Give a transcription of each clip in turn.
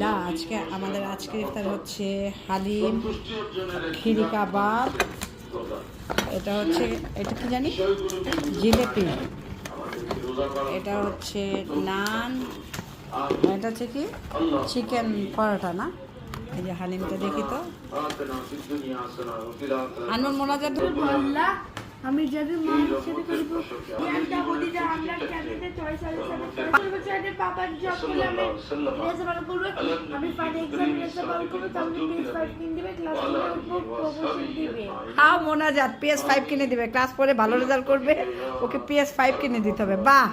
না আজকে আমাদের আজকের ইফতার হচ্ছে হালিম খিরি কাবাব। এটা হচ্ছে এটা কি জানি? জিলেপি। এটা হচ্ছে নান। এটা হচ্ছে কি? চিকেন পরোটা না? এই যে হালিমটা দেখি তো। আনমন মোনাজাত আল্লাহ আমি যাদের মা সেটা করব একটা বদিটা আমরা হাও মোনাজাত পিএস ফাইভ কিনে দিবে। ক্লাস পরে ভালো রেজাল্ট করবে। ওকে পিএস ফাইভ কিনে দিতে হবে। বাহ!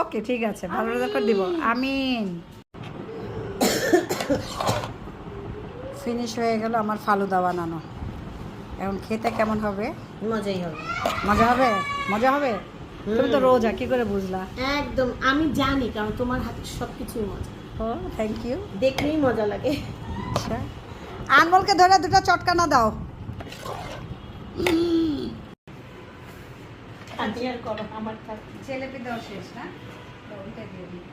ওকে ঠিক আছে ভালো রেজাল্ট করে দিব। আমিন। ফিনিশ হয়ে গেল আমার ফালুদা বানানো। এখন খেতে কেমন হবে? মজাই হবে। মজা হবে? মজা হবে? তুমি তো রোজা কি করে বুঝলা? একদম আমি জানি কারণ তোমার হাতে সব কিছুই মজা। ও থ্যাংক ইউ দেখলেই মজা লাগে। আচ্ছা। আনমলকে ধরে দুটো চটকানা দাও। খাদি আর করো আমার থাক। দেওয়া শেষ না? ওইটা দিয়ে দিই।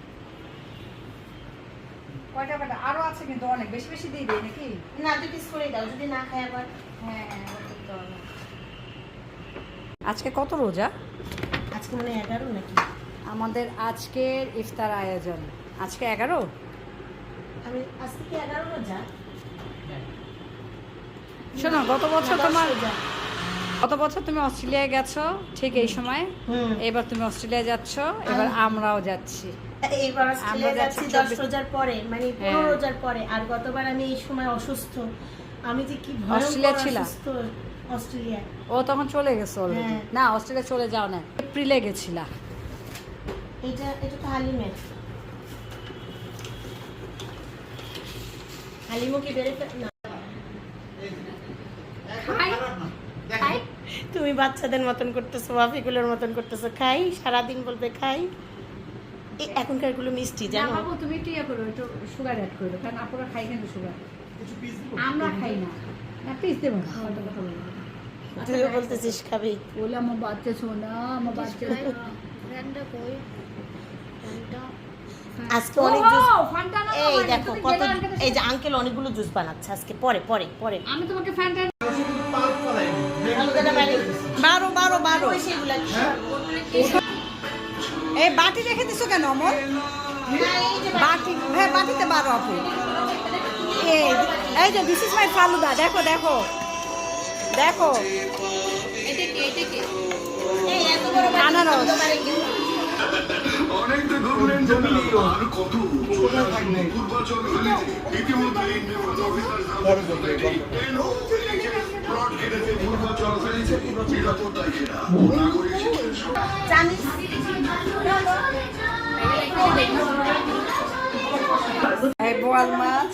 কয়টা কয়টা আরও আছে কিন্তু অনেক বেশি বেশি দিয়ে দিই নাকি? না দুই পিস করে দাও যদি না খায় আবার। হ্যাঁ হবে। আজকে কত রোজা? আজকে মানে এগারো নাকি? আমাদের আজকের ইফতার আয়োজন। আজকে এগারো? আমি আজকে কি এগারো যা। শোনো গত বছর তোমার গত বছর তুমি অস্ট্রেলিয়ায় গেছো ঠিক এই সময়। এবার তুমি অস্ট্রেলিয়া যাচ্ছ এবার আমরাও যাচ্ছি। এইবার অস্ট্রেলিয়া যাচ্ছি যাচ্ছি দশ রোজার পরে মানে পনেরো হ্যাঁ। রোজার পরে আর গতবার আমি এই সময় অসুস্থ। আমি যে কি অস্ট্রেলিয়া ভয়ঙ্কর অস্ট্রেলিয়া। ও তখন চলে গেছে অলরেডি হ্যাঁ। না অস্ট্রেলিয়া চলে যাও না এপ্রিলে গেছিলা। এটা এটা তো হালিমের হালিমও কি বেড়ে না। তুমি বাচ্চাদের মতন করতেছো বাপিগুলোর মতন করতেছো। খাই সারাদিন বলবে খাই। এই এখনকারগুলো মিষ্টি না জানো? বাবু তুমি একটু ইয়ে করো একটু সুগার অ্যাড করো কারণ আপুরা খাই কিন্তু সুগার আমরা খাই না। না পিস দেবো না। কথা কথা বলব তুই বলতেছিস খাবি। বলে আমার বাচ্চা শোনা আমার বাচ্চা। আজকে অনেক জুস এই দেখো কত এই যে আঙ্কেল অনেকগুলো জুস বানাচ্ছে আজকে। পরে পরে পরে। আমি তোমাকে ফ্যানটা বারো বারো বারো। ওই সেগুলা কি? এই বাটি রেখে দিছো কেন যে বাটি হ্যাঁ বাটিতে বারো আপু। এই এই যে দিস ইজ মাই ফালুদা দেখো দেখো। দেখো। আনারস। বলতে পারে কি? অনেকটা ঘুরলেন আর কত অফিসার প্লট কেটেছে ফেলেছে ঘেরা নাগরিক বোয়াল মাছ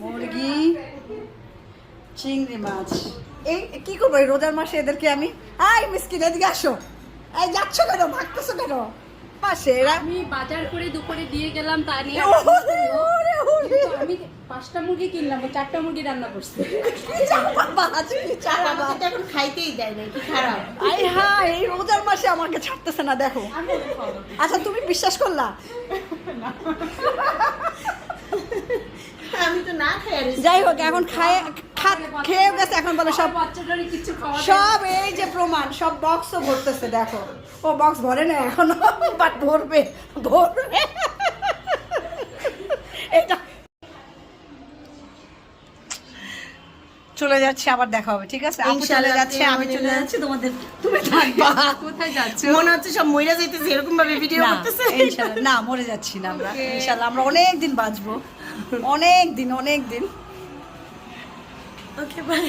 মুরগি চিংড়ি মাছ। এই কি করব এই রোজার মাসে এদেরকে আমি আই মিসকিন এদিকে আসো। এই যাচ্ছ কেন? ভাগতেছো কেন? পাশে এরা আমি বাজার করে দুপুরে দিয়ে গেলাম তা নিয়ে। আমি পাঁচটা মুরগি কিনলাম চারটা মুরগি রান্না করছে। এখন খাইতেই দেয় না কি খারাপ? আই হ্যাঁ এই রোজার মাসে আমাকে ছাড়তেছে না দেখো। আচ্ছা তুমি বিশ্বাস করলা? আমি তো না খাই যাই হোক এখন খায় খা- খেয়েও গেছে এখন বলে সব সব এই যে প্রমাণ সব বক্সও ভরতেছে দেখো। ও বক্স ভরে না এখনও বাট ভরবে ভরবে। চলে যাচ্ছে আবার দেখা হবে ঠিক আছে? আপু চলে ইনশাআল্লাহ, যাচ্ছে আমি চলে যাচ্ছি তোমাদের তুমি থাকবা। কোথায় যাচ্ছ? মনে হচ্ছে সব মহিলা যাইতেছে এরকম ভাবে ভিডিও না, করতেছে। ইনশাআল্লাহ, না মরে যাচ্ছি না আমরা। ইনশাল্লাহ আমরা অনেক দিন বাঁচবো। অনেক দিন অনেক দিন। Okay bye